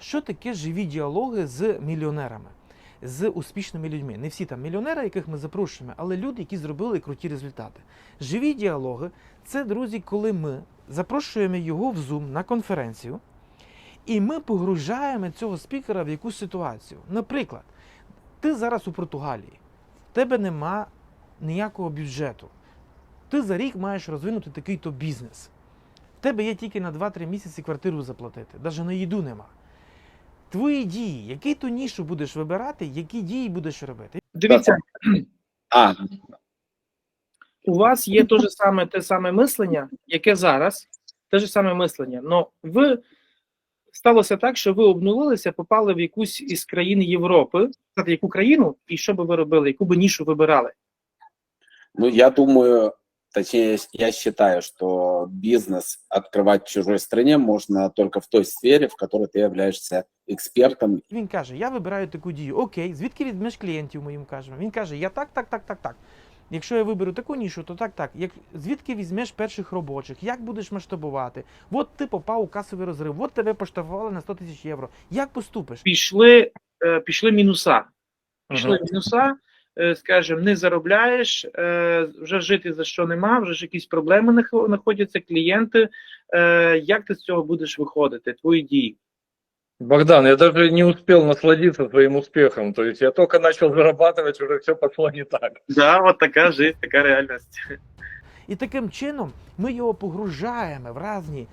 що таке живі діалоги з мільйонерами, з успішними людьми. Не всі там мільйонери, яких ми запрошуємо, але люди, які зробили круті результати. Живі діалоги це, друзі, коли ми запрошуємо його в Zoom на конференцію, і ми погружаємо цього спікера в якусь ситуацію. Наприклад, ти зараз у Португалії, в тебе нема ніякого бюджету. Ти за рік маєш розвинути такий-то бізнес. В тебе є тільки на 2-3 місяці квартиру заплатити, навіть на їду нема. Твої дії, який ту нішу будеш вибирати, які дії будеш робити? Дивіться, А, у вас є те ж саме те саме мислення, яке зараз, те ж саме мислення. Но ви сталося так, що ви обнулилися, попали в якусь із країн Європи. Яку країну і що би ви робили, яку би нішу вибирали? ну я думаю, точнее, я считаю, что бизнес открывать в чужой стране можно только в той сфере, в которой ты являешься экспертом. І Він каже: Я вибираю таку дію. Окей, звідки візьмеш клієнтів моїм кажемо? Він каже: Я так, так, так, так, так. Якщо я виберу таку нішу, то так, так. Як звідки візьмеш перших робочих? Як будеш масштабувати? От ти попав у касовий розрив, от тебе поштрафували на 100 тисяч євро. Як поступиш? Пішли, е, пішли мінуса. Пішли мінуса, е, скажімо, не заробляєш, е, вже жити за що нема, вже ж якісь проблеми знаходяться, клієнти. Е, Як ти з цього будеш виходити? Твої дії? Богдан, я даже не успел насладиться своим успехом. То есть я только начал зарабатывать, уже все пошло не так. Да, от така життя, така реальність. І таким чином ми його погружаємо в різні е,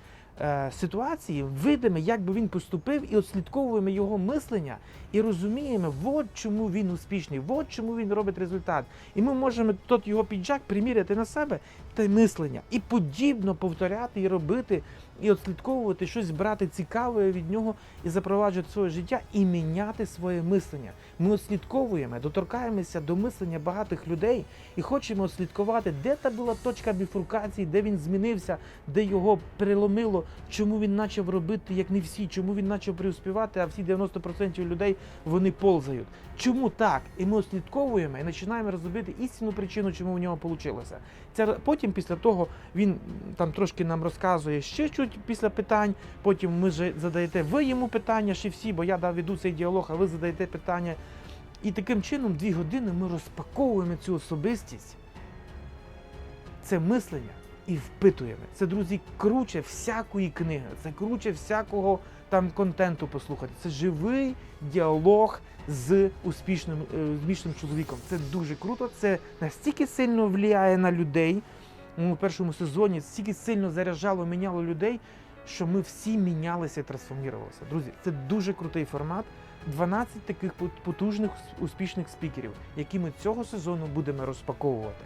ситуації, видиме, як би він поступив, і отслідковуємо його мислення і розуміємо, от чому він успішний, от чому він робить результат. І ми можемо тот його піджак приміряти на себе та мислення і подібно повторяти і робити, і отслідковувати щось, брати цікаве від нього і запроваджувати своє життя і міняти своє мислення. Ми отслідковуємо, доторкаємося до мислення багатих людей і хочемо отслідкувати, де та була точка біфуркації, де він змінився, де його переломило, чому він почав робити, як не всі, чому він почав приуспівати, а всі 90% людей вони ползають. Чому так? І ми отслідковуємо і починаємо розробити істинну причину, чому в нього вийшло. Потім, після того, він там трошки нам розказує ще чуть після питань. Потім ми же задаєте ви йому питання, ще всі, бо я да, веду цей діалог, а ви задаєте питання. І таким чином, дві години ми розпаковуємо цю особистість, це мислення і впитуємо. Це, друзі, круче всякої книги, це круче всякого там контенту послухати. Це живий діалог з успішним, е, успішним чоловіком. Це дуже круто. Це настільки сильно впливає на людей. У першому сезоні стільки сильно заряджало, міняло людей, що ми всі мінялися і трансформувалися. Друзі, це дуже крутий формат. 12 таких потужних успішних спікерів, які ми цього сезону будемо розпаковувати.